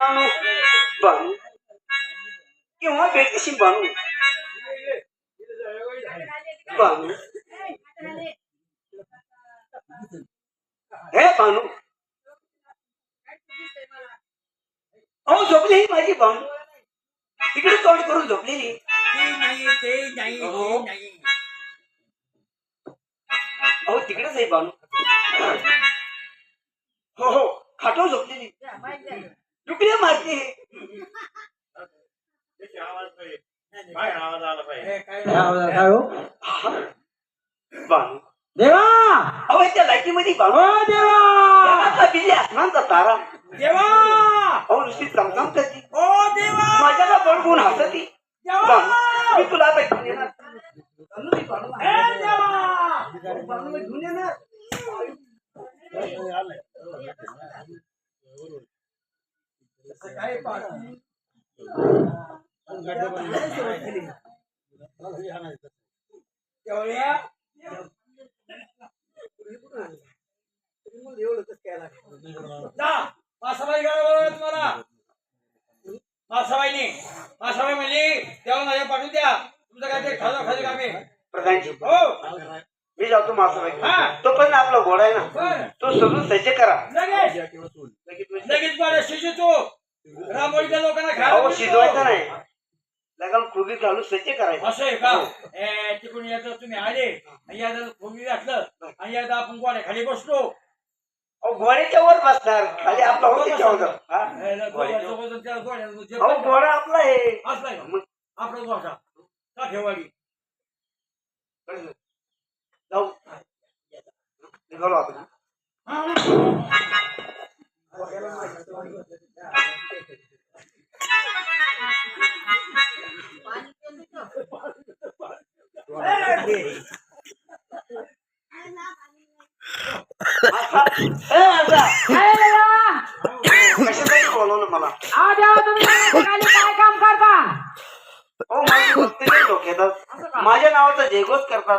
बानू किंवा केव्हा भेट कशी हे बानू अहो झोपली ही माझी बानू तिकडे तोंड करून झोपलेली ते नाही ते नाही ते नाही अहो तिकडेच आहे बानू हो हो खाटो झोपलेली. टुकड्या मारते. काय आवाज आला पाहिजे हे काय काय. बानू देवा! अहो त्या लाईटीमध्ये बानू ओ देवा! जगातला बिल्ली आसमानचा तारा. देवा! अहो नुसती चमचम करती. ओ देवा! माझ्याला बळगून हसती. मी तुला आता येणार. हे घेऊन येणार काय पाहतो? तेवढ्या जा मासाबाई गाडी बोलवलं तुम्हाला मासाबाईने मासाबाई म्हणली तेव्हा माझ्या पाठवून द्या तुमचं काय ते खाजो खाजो कामे प्रधानजी हो. मी जातो मासाबाई. हा. तो पण आपला घोडा आहे ना तो सगळं सज्ज करा. लोकांना खायला अहो देतो. शिजवायचं नाही. लगाम खुबी घालून सज्ज करायचं. असं आहे का? ए, तिकडून येतो तुम्ही आले. आणि याला फोडणी घातलं. आणि एकदा आपण गोड्या खाली बसलो. अहो घोड्याच्या वर बसणार. खाली आपला होते ए, हा गोड्याचं वजन त्या गोड्याचं जे अहो घोडा आपला आहे. का? मग? आपला गोठा का ठेवाडी जाऊ. निघालो आपण. कशासाठी बोलवलं मला? आ देवा तुम्ही माझ्या खाली काय काम करता? हो माझी भक्ती नाही डोक्यात माझ्या नावाचा जयघोष करतात.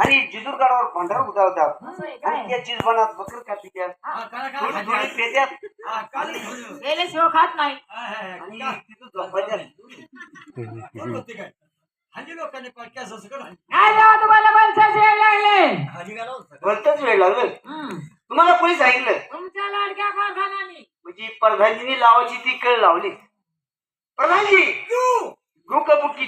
आणि जिजूरगडावर भांडार उतरवतात आणि त्या चिजबानात बकर खाती त्यात हा, करा, करा, थोडी खाली. थोडी आहे. पेत्यात. हा. गेले शिव खात नाही. हा, हा, हा. आणि का? तिथं काय? हल्ली लोकांनी पॉडकास्ट असं करा काय देवा तुम्हाला बनसाचे यायला लागले. हल्ली होतं. वेळ लागेल? हं. तुम्हाला कोणी सांगितलं? तुमच्या लाडक्या कारखान्याने. म्हणजे प्रधानजीने लावायची ती कळ लावली. प्रधानजी! क्यों? गु का बुक्की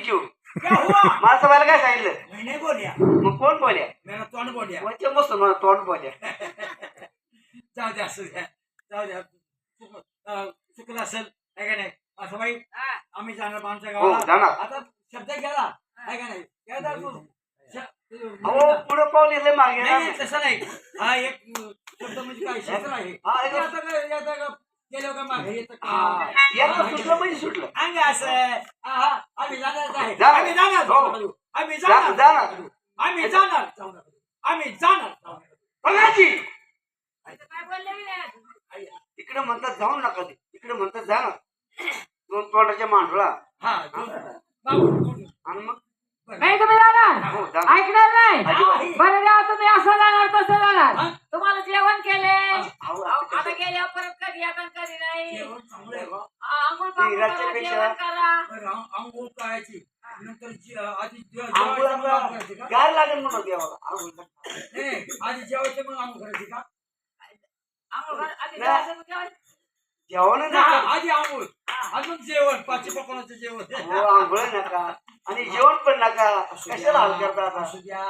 क्या हुआ? महासभाला काय सांगितलं? मैं नहीं बोलिया मग कोण बोल्या मेरा तोंड बोलिया म्हणजे मस्त ना तोंड बोल्या जाऊ द्या असू द्या. जाऊ द्या. चुक- अं, चुकलं असेल आहे का नाही? असं बाई आम्ही जाणार आमच्या हो, गावाला. जाणार. आता शब्द गेला आहे का नाही? गेला तू. श- अहो पुढे पाऊल येते मागे नाही नाही, तसं नाही. हा एक शब्द म्हणजे काय? क्षेत्र आहे. हा, आता काय- आता काय गेलो का मागे येतं का? हा, याचं सुटलं म्हणजे सुटलं. अंग असं. हा, हा, आम्ही जाणारच आहे. जाणार. आम्ही जाणार हो. आम्ही जाणार जाणार. आम्ही जाणार जाऊ नका. आम्ही जाणार जाऊ नका. प्रधानजी काय बोलले तिकडे म्हणतात जाऊ नका ते. तिकडे म्हणतात जा. ना दोन तोंडाच्या मांडला. हा. आणि मग? नाही तुम्ही जाणार. हो जाणार. ऐकणार नाही. अजिबात. बरं देवा तुम्ही असं जाणार तसं जाणार. हा? तुम्हाला जेवण केले. अहो, अहो, आता आता परत कधी आता कधी नाही. जेवण चांगलं आहे बा. आंघोळ पांघोळ इराच्या करा, पेक्षा- जेवण करा. बरं, आं- आंघोळ करायची. नंतर जे- आधी जे- आंघोळ जेवायचं मग आंघोळ करायची का? गार लागेल म्हणून देवाला आंघोळ कर. नाही, नाही, आधी जेवायचं मग आंघोळ करायची का? आंघोळ करा, आधी नाही. जेवायचं, मग जेवायचं. जेवण नाही, नका आधी आंघोळ. अजून जेवण पाचशे पकवानाचं जेवण. हो आंघोळ नका. आणि जेवण पण नका. कशाला हाल करता आता? असू द्या.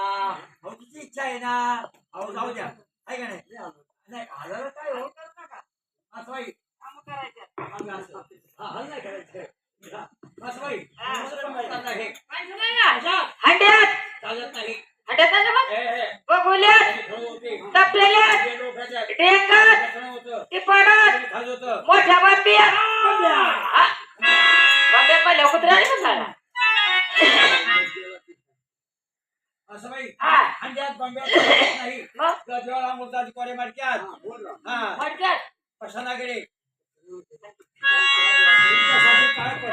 अहो तिची इच्छा आहे ना. अहो जाऊ द्या. आहे का नाही? काय हो असं. आम्ही असं हा, हाल नाही करायचं. असं बाई. दुसरं पण म्हणतात आहे. माहिती नाही ना? चालत हंड्यात. चालत नाही. हंड्यात नाही मग? बघुल्यात. हे खरं होते. तपलेल्या हे लोकांच्या- टेकत हे. ती हे. मोठ्या बांबिया बांबिया पडल्या कुत्र्याने पण झाला. असं बाई. हा. अंड्यात बंब्यात नाही? गजवाळ कोरे हा मडक्यात. काय पण